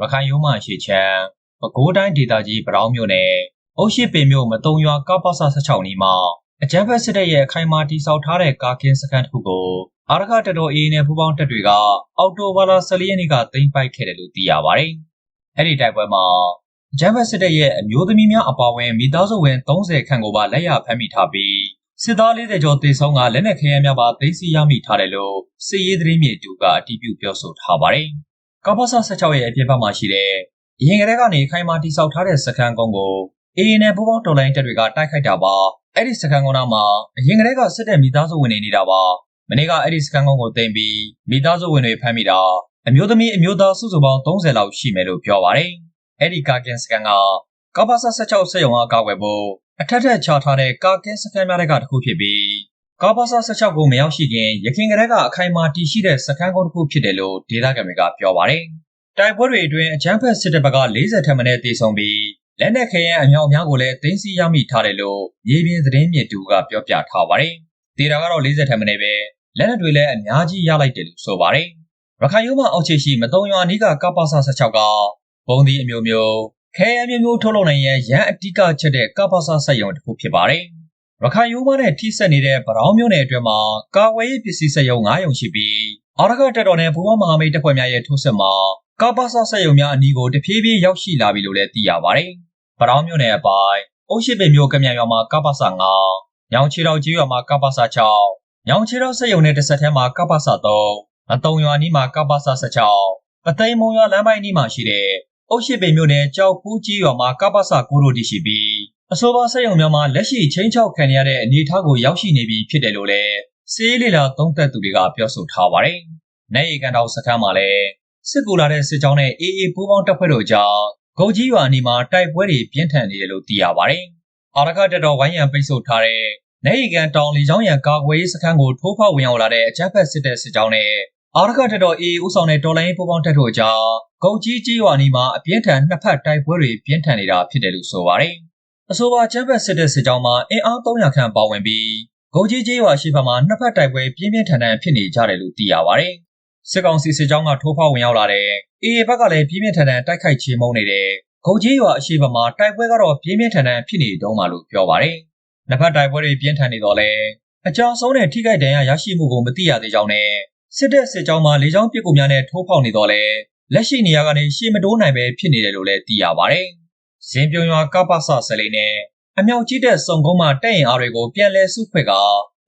ရခိုင်ရိုးမရှိချမ်းပဲခူးတိုင်းဒေသကြီးပတောင်းမြို့နယ်အုတ်ရှိပင်မြို့မတုံရွာကပ္ပစ16နီးမှာအကြမ်းဖက်စစ်တပ်ရဲ့အခိုင်အမာတိစောက်ထားတဲ့ကာကင်းစခန်းတစ်ခုကိုအာရခတတော်အေးနဲ့ပူပေါင်းတပ်တွေကအောက်တိုဘာလ14ရက်နေ့ကသိမ်းပိုက်ခဲ့တယ်လို့သိရပါတယ်။အဲ့ဒီတိုက်ပွဲမှာအကြမ်းဖက်စစ်တပ်ရဲ့အမျိုးသမီးများအပါအဝင်မိသားစုဝင်30ခန့်ကိုပါလက်ရဖမ်းမိထားပြီးစစ်သား40ကျော်တေဆုံးကလက်နက်ခဲယမ်းများပါသိမ်းဆည်းရမိထားတယ်လို့စစ်ရေးသတင်းမြေတူကအတည်ပြုပြောဆိုထားပါတယ်။ ကပ္ပစ16ရဲ့အပြစ်ဘက်မှာရှိတဲ့အရင်ကတည်းကနေခိုင်မာတိစောက်ထားတဲ့စခန်းကုန်းကိုအေးနဲ့ပူပေါင်းတော်လိုင်းတပ်တွေကတိုက်ခိုက်တာပါအဲ့ဒီစကန်ကုန်းမှာအရင်ကတည်းကစစ်တဲ့မိသားစုဝင်တွေနေတာပါမနေ့ကအဲ့ဒီစကန်ကုန်းကိုတင်ပြီးမိသားစုဝင်တွေဖမ်းမိတာအမျိုးသမီးအမျိုးသားစုစုပေါင်း30လောက်ရှိမယ်လို့ပြောပါတယ်အဲ့ဒီကာကင်စကန်ကကပ္ပစ16ဆက်ရုံအားကာကွယ်ဖို့အထက်ထက်ချထားတဲ့ကာကင်စကန်များတဲ့ကတစ်ခုဖြစ်ပြီး ကပ္ပစ16ကိုမရောက်ရှိခင်ရခင်ကတည်းကအခိုင်အမာတည်ရှိတဲ့စကန်ကုန်းတစ်ခုဖြစ်တယ်လို့ဒေသခံတွေကပြောပါတယ်တိုက်ပွဲတွေအတွင်းအကြမ်းဖက်စစ်တပ်ဘက်က40ထက်မနည်းတေဆုံးပြီးလက်နက်ခဲယမ်းအများအများကိုလည်းတင်းစီရမိထားတယ်လို့မြေပြင်သတင်းမြစ်တူကပြောပြထားပါတယ်။ဒေတာကတော့40ထက်မနည်းပဲလက်နက်တွေလည်းအများကြီးရလိုက်တယ်လို့ဆိုပါတယ်။ရခိုင်ရိုးမအောက်ခြေရှိမတုံရွာနီးကကပ္ပစ16ကဘုံဒီအမျိုးမျိုးခဲယမ်းမျိုးမျိုးထုတ်လုပ်နိုင်ရန်ရန်အတိကချက်တဲ့ကပ္ပစဆက်ရုံတစ်ခုဖြစ်ပါတယ်။ ရခိုင်ရိုးမနဲ့ထိစပ်နေတဲ့ဗရောင်းမျိုးနယ်အတွင်းမှာကာဝေးရေးပစ္စည်းဆက်ရုံ9ရုံရှိပြီးအာရကတက်တော်နဲ့ဘူဝမဟာမိတ်တပ်ဖွဲ့များရဲ့ထိုးစစ်မှာကပ္ပစဆက်ရုံများအနီးကိုတဖြည်းဖြည်းရောက်ရှိလာပြီလို့လည်းသိရပါတယ်။ပတောင်းမြို့နယ်အပိုင်းအုတ်ရှိပင်မြို့ကမြန်ရွာမှာကပ္ပစ9ညောင်ချီတော်ကြီးရွာမှာကပ္ပစ6ညောင်ချီတော်ဆက်ရုံနဲ့တစ်ဆက်တည်းမှာကပ္ပစ3အတုံရွာနီးမှာကပ္ပစ16ပသိမ်မုံရွာလမ်းပိုင်းနီးမှာရှိတဲ့အုတ်ရှိပင်မြို့နယ်ကြောက်ဖူးကြီးရွာမှာကပ္ပစ9တို့တည်ရှိပြီး အဆိုပါဆက်ရုံများမှာလက်ရှိချင်းချောက်ခံရတဲ့အနေအထားကိုရောက်ရှိနေပြီဖြစ်တယ်လို့လည်းစီးလီလာသုံးသက်သူတွေကပြောဆိုထားပါတယ်။နိုင်ရီကန်တော်စခန်းမှာလည်းစစ်ကူလာတဲ့စစ်ကြောင်းနဲ့အေးအေးပူးပေါင်းတပ်ဖွဲ့တို့ကြားဂုတ်ကြီးရွာနီမှာတိုက်ပွဲတွေပြင်းထန်နေတယ်လို့သိရပါတယ်။အာရခတက်တော်ဝိုင်းရံပိတ်ဆို့ထားတဲ့နေရီကန်တောင်လီချောင်းရံကာကွယ်ရေးစခန်းကိုထိုးဖောက်ဝင်ရောက်လာတဲ့အကြမ်းဖက်စစ်တပ်စစ်ကြောင်းနဲ့အာရခတက်တော်အေးဦးဆောင်တဲ့တော်လိုင်းပူးပေါင်းတပ်တို့ကြားဂုတ်ကြီးကြီးရွာနီမှာအပြင်းထန်နှစ်ဖက်တိုက်ပွဲတွေပြင်းထန်နေတာဖြစ်တယ်လို့ဆိုပါတယ်။ အဆိုပါချမ်းဘက်စစ်တပ်စစ်ကြောင်းမှာအင်အား300ခန့်ပါဝင်ပြီးဂုတ်ကြီးကြီးရွာရှိဘက်မှာနှစ်ဖက်တိုက်ပွဲပြင်းပြင်းထန်ထန်ဖြစ်နေကြတယ်လို့သိရပါတယ်။စစ်ကောင်စီစစ်ကြောင်းကထိုးဖောက်ဝင်ရောက်လာတဲ့အေးဘက်ကလည်းပြင်းပြင်းထန်ထန်တိုက်ခိုက်ချေမှုန်းနေတဲ့ဂုတ်ကြီးရွာအရှိဘမှာတိုက်ပွဲကတော့ပြင်းပြင်းထန်ထန်ဖြစ်နေတုံးပါလို့ပြောပါတယ်။နှစ်ဖက်တိုက်ပွဲတွေပြင်းထန်နေတော့လဲအကြောင်းဆုံးတဲ့ထိခိုက်ဒဏ်ရာရရှိမှုကိုမသိရသေးကြောင်းနဲ့စစ်တပ်စစ်ကြောင်းမှာလေကြောင်းပစ်ကူများနဲ့ထိုးဖောက်နေတော့လဲလက်ရှိနေရာကနေရှေ့မတိုးနိုင်ပဲဖြစ်နေတယ်လို့လည်းသိရပါတယ်။ ဇင်ပြုံရွာကပ္ပစဆလေးနဲ့အမြောက်ကြီးတဲ့စုံကုန်းမှာတက်ရင်အားတွေကိုပြန်လဲစုခွဲက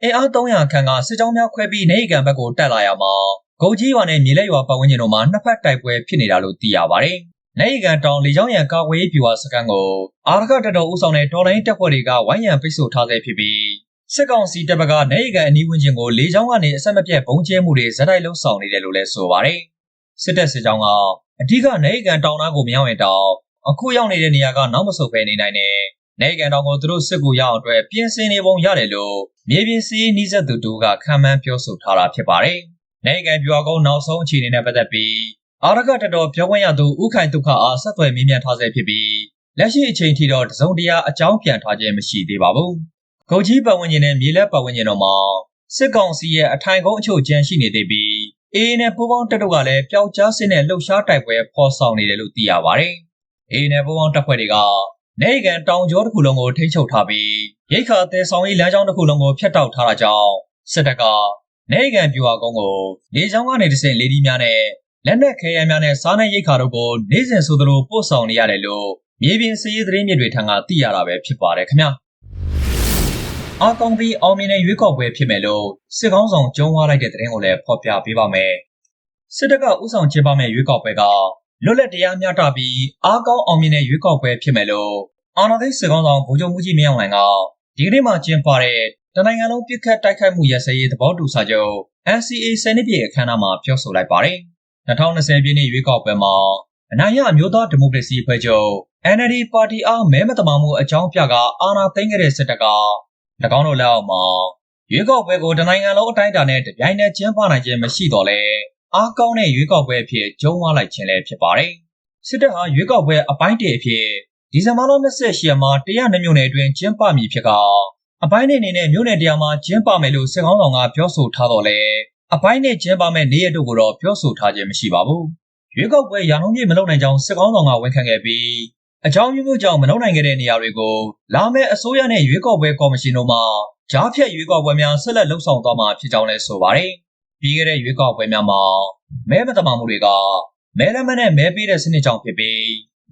အင်အား300ခန့်ကစစ်ကြောင်းများခွဲပြီးနေအိမ်ဘက်ကိုတက်လာရမှာဂုတ်ကြီးရွာနဲ့မြေလက်ရွာပတ်ဝန်းကျင်တို့မှာနှစ်ဖက်တိုက်ပွဲဖြစ်နေတာလို့သိရပါတယ်။နိုင်ကန်တောင်လေကြောင်းရန်ကာကွယ်ရေးပြူဝါစကန်ကိုအာရခတတော်ဦးဆောင်တဲ့တော်လိုင်းတပ်ဖွဲ့တွေကဝိုင်းရန်ပိတ်ဆို့ထားဆဲဖြစ်ပြီးစစ်ကောင်စီတပ်ဘက်ကနိုင်ကန်အနီးဝန်းကျင်ကိုလေကြောင်းကနေအဆက်မပြတ်ဘုံကျဲမှုတွေဇက်တိုက်လှုပ်ဆောင်နေတယ်လို့လည်းဆိုပါတယ်။စစ်တပ်စစ်ကြောင်းကအဓိကနိုင်ကန်တောင်သားကိုမရောက်ရင်တောင် အခုရောက်နေတဲ့နေရာကနောက်မဆုတ်ပဲနေနိုင်တယ်။နိုင်ကန်တောင်ကိုသူတို့စစ်ကူရအောင်အတွက်ပြင်ဆင်နေပုံရတယ်လို့မြေပြင်စီးနီးစပ်သူတို့ကခံမှန်းပြောဆိုထားတာဖြစ်ပါတယ်။နိုင်ကန်ပြူအကုန်းနောက်ဆုံးအခြေအနေနဲ့ပတ်သက်ပြီးအာရကတတော်ပြောခွင့်ရသူဥခိုင်ဒုက္ခအားဆက်သွယ်မေးမြန်းထားဆဲဖြစ်ပြီးလက်ရှိအချိန်ထိတော့တစုံတရာအကြောင်းပြန်ထားခြင်းမရှိသေးပါဘူး။ဂုတ်ကြီးပတ်ဝန်းကျင်နဲ့မြေလက်ပတ်ဝန်းကျင်တို့မှာစစ်ကောင်စီရဲ့အထိုင်ကုန်းအချို့ကျန်ရှိနေသေးပြီးအေးနဲ့ပူပေါင်းတပ်တို့ကလည်းပျောက်ကြားစစ်နဲ့လှုပ်ရှားတိုက်ပွဲဖော်ဆောင်နေတယ်လို့သိရပါတယ်။ အေးနဲ့ပူပေါင်းတပ်ဖွဲ့တွေကနေကန်တောင်ကျောတစ်ခုလုံးကိုထိန်းချုပ်ထားပြီးရိတ်ခါတဲဆောင်ရေးလမ်းကြောင်းတစ်ခုလုံးကိုဖျက်တောက်ထားတာကြောင့်စစ်တပ်ကနေကန်ပြူဟာကုန်းကိုလေကြောင်းကနေတဆင့်လေဒီများနဲ့လက်နက်ခဲယမ်းများနဲ့စားနပ်ရိက္ခာတို့ကိုနေ့စဉ်ဆိုသလိုပို့ဆောင်နေရတယ်လို့မြေပြင်စည်ရေးသတင်းမြစ်တွေထံကသိရတာပဲဖြစ်ပါတယ်ခင်ဗျာအာကောင်ပြီးအောင်မြင်တဲ့ရွေးကောက်ပွဲဖြစ်မယ်လို့စစ်ကောင်းဆောင်ကျုံးဝါလိုက်တဲ့သတင်းကိုလည်းဖော်ပြပေးပါမယ်စစ်တပ်ကဥဆောင်ကျင်းပမယ့်ရွေးကောက်ပွဲက လွတ်လပ်တရားမျှတပြီးအားကောင်းအောင်မြင်တဲ့ရွေးကောက်ပွဲဖြစ်မယ်လို့အာဏာသိမ်းစစ်ကောင်းဆောင်ဗိုလ်ချုပ်မှုကြီးမင်းအောင်လှိုင်ကဒီကနေ့မှကျင်းပတဲ့တနိုင်ငံလုံးပြစ်ခတ်တိုက်ခိုက်မှုရစရေးသဘောတူစာချုပ် NCA စနစ်ပြည့်အခမ်းအနားမှာပြောဆိုလိုက်ပါတယ်2020ပြည့်နှစ်ရွေးကောက်ပွဲမှာအနိုင်ရအမျိုးသားဒီမိုကရေစီဖွဲ့ချုပ် NLD ပါတီအားမဲမတမာမှုအကြောင်းပြကအာဏာသိမ်းခဲ့တဲ့စစ်တပ်က၎င်းတို့လက်အောက်မှာရွေးကောက်ပွဲကိုတနိုင်ငံလုံးအတိုင်းအတာနဲ့တပြိုင်နက်ကျင်းပနိုင်ခြင်းမရှိတော့လဲ အားကောင်းတဲ့ရွေးကောက်ပွဲအဖြစ်ကျုံးဝလိုက်ခြင်းလည်းဖြစ်ပါတယ်။စစ်တပ်ဟာရွေးကောက်ပွဲအပိုင်းတအဖြစ်ဒီဇင်ဘာလ28ရက်မှာတရားနှမြို့နယ်အတွင်းကျင်းပမည်ဖြစ်ကအပိုင်းနဲ့အနေနဲ့မြို့နယ်တရားမှာကျင်းပမယ်လို့စစ်ကောင်းဆောင်ကပြောဆိုထားတော့လဲအပိုင်းနဲ့ကျင်းပမဲ့နေရတို့ကိုတော့ပြောဆိုထားခြင်းမရှိပါဘူးရွေးကောက်ပွဲရာနှုန်းပြည့်မလုပ်နိုင်ကြောင်းစစ်ကောင်းဆောင်ကဝန်ခံခဲ့ပြီးအကြောင်းမျိုးမျိုးကြောင့်မလုပ်နိုင်ခဲ့တဲ့နေရာတွေကိုလာမယ့်အစိုးရနဲ့ရွေးကောက်ပွဲကော်မရှင်တို့မှကြားဖြတ်ရွေးကောက်ပွဲများဆက်လက်လှုပ်ဆောင်သွားမှာဖြစ်ကြောင်းလည်းဆိုပါတယ်။ ပြီးခဲ့တဲ့ရွေးကောက်ပွဲများမှာမဲမတမာမှုတွေကမဲလက်မနဲ့မဲပေးတဲ့စနစ်ကြောင့်ဖြစ်ပြီး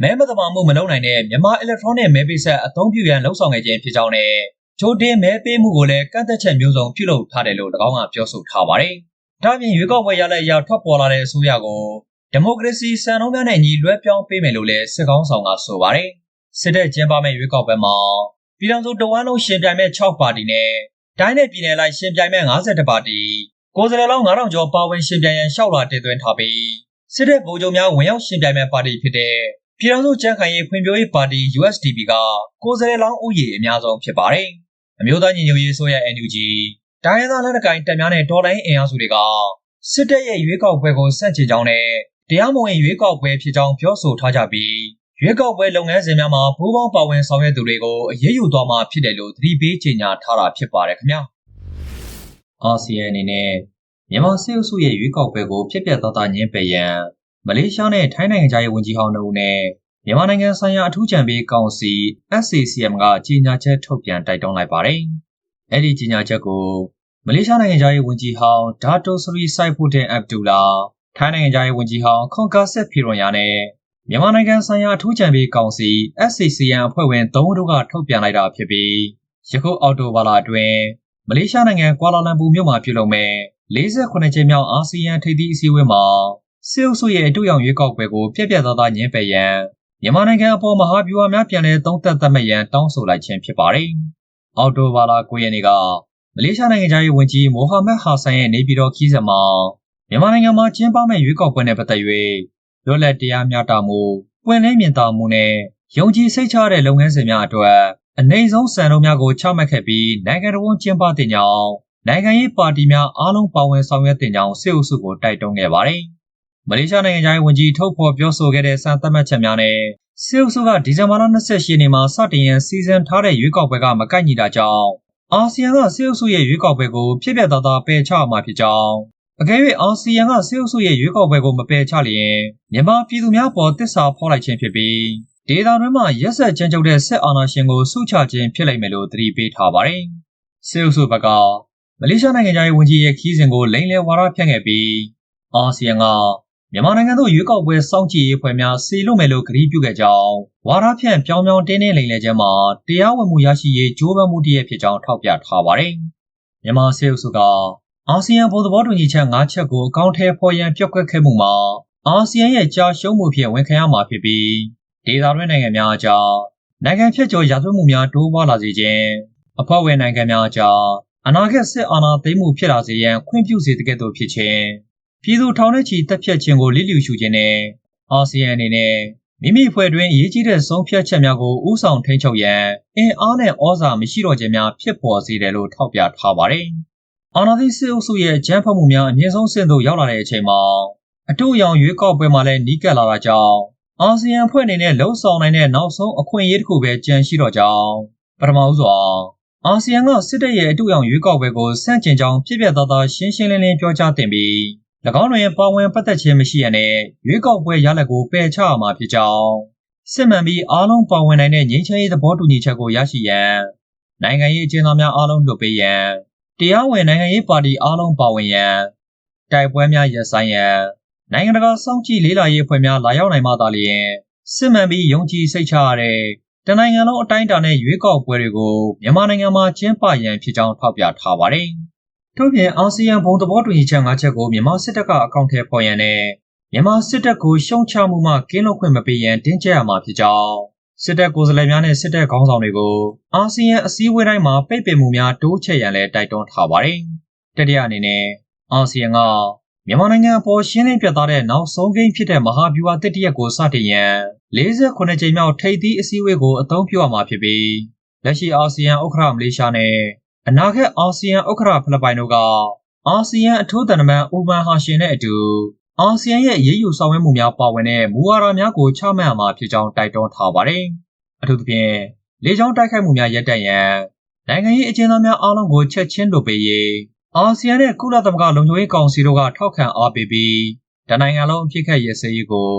မဲမတမာမှုမလုပ်နိုင်တဲ့မြန်မာ electronic မဲပေးဆက်အသုံးပြုရန်လှုပ်ဆောင်ခဲ့ခြင်းဖြစ်ကြောင်းနဲ့ချိုတင်မဲပေးမှုကိုလည်းကန့်သက်ချက်မျိုးစုံပြုလုပ်ထားတယ်လို့၎င်းကပြောဆိုထားပါတယ်။ဒါ့အပြင်ရွေးကောက်ပွဲရလဒ်အရထွက်ပေါ်လာတဲ့အစိုးရကိုဒီမိုကရေစီစံနှုန်းများနဲ့ညီလွဲပြောင်းပေးမယ်လို့လည်းစစ်ကောင်းဆောင်ကဆိုပါတယ်။စစ်တပ်ကျင်းပမဲ့ရွေးကောက်ပွဲမှာပြည်ထောင်စုတဝန်းလုံးရှင်ပြိုင်မဲ့6ပါတီနဲ့တိုင်းနယ်ပြည်နယ်လိုက်ရှင်ပြိုင်မဲ့52ပါတီ ကိုယ်စားလှယ်လောင်း9000ကျော်ပါဝင်ရှင်ပြိုင်ရန်လျှောက်လာတင်သွင်းထားပြီးစစ်တပ်ဗိုလ်ချုပ်များဝင်ရောက်ရှင်ပြိုင်မဲ့ပါတီဖြစ်တဲ့ပြည်ထောင်စုကြံ့ခိုင်ရေးဖွံ့ဖြိုးရေးပါတီ USDP ကကိုယ်စားလှယ်လောင်းဦးရေအများဆုံးဖြစ်ပါတယ်။အမျိုးသားညီညွတ်ရေးဆိုရ NUG တိုင်းရင်းသားလက်နက်ကိုင်တပ်များနဲ့တော်လိုင်းအင်အားစုတွေကစစ်တပ်ရဲ့ရွေးကောက်ပွဲကိုစန့်ကျင်ကြောင်းနဲ့တရားမဝင်ရွေးကောက်ပွဲဖြစ်ကြောင်းပြောဆိုထားကြပြီးရွေးကောက်ပွဲလုပ်ငန်းစဉ်များမှာပူးပေါင်းပါဝင်ဆောင်ရွက်သူတွေကိုအရေးယူသွားမှာဖြစ်တယ်လို့သတိပေးကြေညာထားတာဖြစ်ပါတယ်ခင်ဗျာ အာဆီယံအနေနဲ့မြန်မာစစ်အုပ်စုရဲ့ရွေးကောက်ပွဲကိုဖျက်ပြက်သားသားညှင်းပယ်ရန်မလေးရှားနဲ့ထိုင်းနိုင်ငံသားရေးဝန်ကြီးဟောင်းတို့နဲ့မြန်မာနိုင်ငံဆိုင်ရာအထူးကြံပေးကောင်စီ SACM ကကြေညာချက်ထုတ်ပြန်တိုက်တွန်းလိုက်ပါတယ်။အဲ့ဒီကြေညာချက်ကိုမလေးရှားနိုင်ငံသားရေးဝန်ကြီးဟောင်းဒါတိုဆရီဆိုင်ဖူဒင်အဗ်ဒူလာထိုင်းနိုင်ငံသားရေးဝန်ကြီးဟောင်းခွန်ကာဆက်ဖီရွန်ယာနဲ့မြန်မာနိုင်ငံဆိုင်ရာအထူးကြံပေးကောင်စီ SCCN အဖွဲ့ဝင်၃ဦးတို့ကထုတ်ပြန်လိုက်တာဖြစ်ပြီးယခုအောက်တိုဘာလအတွင်း မလေးရှားနိုင်ငံကွာလာလမ်ပူမြို့မှာပြုလုပ်မဲ့48ကြိမ်မြောက်အာဆီယံထိပ်သီးအစည်းအဝေးမှာစစ်အုပ်စုရဲ့အတူရောင်ရွေးကောက်ပွဲကိုပြက်ပြက်သားသားညှင်းပယ်ရန်မြန်မာနိုင်ငံအပေါ်မဟာဗျူဟာများပြန်လည်သုံးသပ်သတ်မှတ်ရန်တောင်းဆိုလိုက်ခြင်းဖြစ်ပါတယ်။အော်တိုဘာလာ9ရက်နေ့ကမလေးရှားနိုင်ငံသားရေးဝန်ကြီးမိုဟာမက်ဟာဆန်ရဲ့နေပြည်တော်ခီးစဉ်မှာမြန်မာနိုင်ငံမှာကျင်းပမဲ့ရွေးကောက်ပွဲနဲ့ပတ်သက်၍လွတ်လပ်တရားမျှတမှု၊ပွင့်လင်းမြင်သာမှုနဲ့ယုံကြည်စိတ်ချတဲ့လုပ်ငန်းစဉ်များအတွက် အနိုင်ဆုံးစံနှုန်းများကိုချမှတ်ခဲ့ပြီးနိုင်ငံတော်ကျင်းပတဲ့ကြောင်းနိုင်ငံရေးပါတီများအားလုံးပါဝင်ဆောင်ရွက်တဲ့ကြောင်းစစ်အုပ်စုကိုတိုက်တွန်းခဲ့ပါတယ်။မလေးရှားနိုင်ငံသားဝန်ကြီးထုတ်ဖော်ပြောဆိုခဲ့တဲ့စံသတ်မှတ်ချက်များနဲ့စစ်အုပ်စုကဒီဇင်ဘာလ28ရက်နေ့မှာစတင်ရန်စီစဉ်ထားတဲ့ရွေးကောက်ပွဲကမကိုက်ညီတာကြောင့်အာဆီယံကစစ်အုပ်စုရဲ့ရွေးကောက်ပွဲကိုဖြစ်ပျက်သားသားပယ်ချမှာဖြစ်ကြောင်းအကယ်၍အာဆီယံကစစ်အုပ်စုရဲ့ရွေးကောက်ပွဲကိုမပယ်ချလျင်မြန်မာပြည်သူများပေါ်တစ္ဆာဖော်လိုက်ခြင်းဖြစ်ပြီး ဒေသတွင်းမှာရက်ဆက်ကြမ်းကြုတ်တဲ့စစ်အာဏာရှင်ကိုဆုချခြင်းဖြစ်လိမ့်မယ်လို့သတိပေးထားပါတယ်။စစ်အုပ်စုဘက်ကမလေးရှားနိုင်ငံသားရေးဝန်ကြီးရဲ့ခီးစဉ်ကိုလိမ်လည်ဝါဒဖြန့်ခဲ့ပြီးအာဆီယံကမြန်မာနိုင်ငံသို့ရွေးကောက်ပွဲစောင့်ကြည့်ရေးဖွဲ့များစီလို့မယ်လို့ကတိပြုခဲ့ကြောင်းဝါဒဖြန့်ပြောင်းပြောင်းတင်းတင်းလိမ်လည်ခြင်းမှာတရားဝင်မှုရရှိရေးကြိုးပမ်းမှုတည်းဖြစ်ကြောင်းထောက်ပြထားပါတယ်။မြန်မာစစ်အုပ်စုကအာဆီယံဘုံသဘောတူညီချက်၅ချက်ကိုအကောင့်ထဲဖော်ရန်ပြက်ကွက်ခဲ့မှုမှာအာဆီယံရဲ့ကြာရှုံးမှုဖြင့်ဝန်ခံရမှာဖြစ်ပြီး ဒေသတွင်းနိုင်ငံများအကြားနိုင်ငံဖြတ်ကျော်ရာဇဝတ်မှုများတိုးပွားလာစေခြင်းအဖွဲ့ဝင်နိုင်ငံများအကြားအနာဂတ်စစ်အာဏာသိမ်းမှုဖြစ်လာစေရန်ခွင့်ပြုစေတဲ့ကဲ့သို့ဖြစ်ခြင်းပြည်သူထောင်ထဲချီတပ်ဖြတ်ခြင်းကိုလိလျူရှုခြင်းနဲ့အာဆီယံအနေနဲ့မိမိဖွဲ့တွင်အရေးကြီးတဲ့ဆုံးဖြတ်ချက်များကိုဥဆောင်ထိန်းချုပ်ရန်အင်အားနဲ့ဩဇာမရှိတော့ခြင်းများဖြစ်ပေါ်စေတယ်လို့ထောက်ပြထားပါတယ်။အာဏာသိမ်းစစ်အုပ်စုရဲ့ကြမ်းဖက်မှုများအမြင့်ဆုံးဆင့်သို့ရောက်လာတဲ့အချိန်မှာအတူရောင်ရွေးကောက်ပွဲမှာလည်းနီးကပ်လာတာကြောင့် အာဆီယံဖွဲ့အနေနဲ့လှုံ့ဆော်နိုင်တဲ့နောက်ဆုံးအခွင့်အရေးတစ်ခုပဲကြန့်ရှိတော့ကြောင်းပထမဦးစွာအာဆီယံကစစ်တပ်ရဲ့အတူရောင်ရွေးကောက်ပွဲကိုစန့်ကျင်ကြောင်းပြည့်ပြည့်သားသားရှင်းရှင်းလင်းလင်းပြောကြားတင်ပြီး၎င်းတို့ရဲ့ပါဝင်ပတ်သက်ခြင်းမရှိရတဲ့ရွေးကောက်ပွဲရလဒ်ကိုပယ်ချရမှာဖြစ်ကြောင်းစစ်မှန်ပြီးအားလုံးပါဝင်နိုင်တဲ့ငြိမ်းချမ်းရေးသဘောတူညီချက်ကိုရရှိရန်နိုင်ငံရေးအကျဉ်းသားများအားလုံးလွတ်ပေးရန်တရားဝင်နိုင်ငံရေးပါတီအားလုံးပါဝင်ရန်တိုက်ပွဲများရပ်ဆိုင်းရန် နိုင်ငံတကာစောင့်ကြည့်လေးလာရေးအဖွဲ့များလာရောက်နိုင်မှသာလျှင်စစ်မှန်ပြီးယုံကြည်စိတ်ချရတဲ့တနိုင်ငံလုံးအတိုင်းအတာနဲ့ရွေးကောက်ပွဲတွေကိုမြန်မာနိုင်ငံမှာကျင်းပရန်ဖြစ်ကြောင်းထောက်ပြထားပါတယ်။ထို့ပြင်အာဆီယံဘုံသဘောတူညီချက်၅ချက်ကိုမြန်မာစစ်တပ်ကအကောင့်ထဲပေါ်ရန်နဲ့မြန်မာစစ်တပ်ကိုရှုံချမှုမှကင်းလွတ်ခွင့်မပေးရန်တင်းကျပ်ရမှာဖြစ်ကြောင်းစစ်တပ်ကိုယ်စားလှယ်များနဲ့စစ်တပ်ခေါင်းဆောင်တွေကိုအာဆီယံအစည်းအဝေးတိုင်းမှာပိတ်ပင်မှုများတိုးချဲ့ရန်လည်းတိုက်တွန်းထားပါတယ်။တတိယအနေနဲ့အာဆီယံက မြန်မာနိုင်ငံအပေါ်ရှင်းလင်းပြသတဲ့နောက်ဆုံးကိန်းဖြစ်တဲ့မဟာဗျူဟာတစ်တရက်ကိုစတင်ရန်48ကြိမ်မြောက်ထိပ်သီးအစည်းအဝေးကိုအသုံးပြုရမှာဖြစ်ပြီးလက်ရှိအာဆီယံဥက္ကဋ္ဌမလေးရှားနဲ့အနာဂတ်အာဆီယံဥက္ကဋ္ဌဖိလစ်ပိုင်တို့ကအာဆီယံအထူးသံတမန်အိုမန်ဟာရှင်နဲ့အတူအာဆီယံရဲ့ရေးယူဆောင်ရွက်မှုများပါဝင်တဲ့မူဝါဒများကိုချမှတ်ရမှာဖြစ်ကြောင်းတိုက်တွန်းထားပါတယ်။အထူးသဖြင့်လေကြောင်းတိုက်ခိုက်မှုများရပ်တန့်ရန်နိုင်ငံရေးအကျဉ်းသားများအားလုံးကိုချက်ချင်းလွတ်ပေးရေး အာဆီယံနဲ့ကုလသမဂ္ဂလုံခြုံရေးကောင်စီတို့ကထောက်ခံအားပေးပြီးတနိုင်ငံလုံးအဖြစ်ခတ်ရစဲရေးကို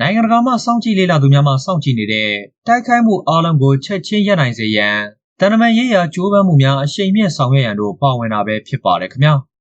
နိုင်ငံတကာမှစောင့်ကြည့်လေ့လာသူများမှစောင့်ကြည့်နေတဲ့တိုက်ခိုက်မှုအလုံးကိုချက်ချင်းရပ်နိုင်စေရန်တန်တမန်ရေးရာကြိုးပမ်းမှုများအရှိန်မြင့်ဆောင်ရွက်ရန်တို့ပါဝင်တာပဲဖြစ်ပါတယ်ခင်ဗျာ။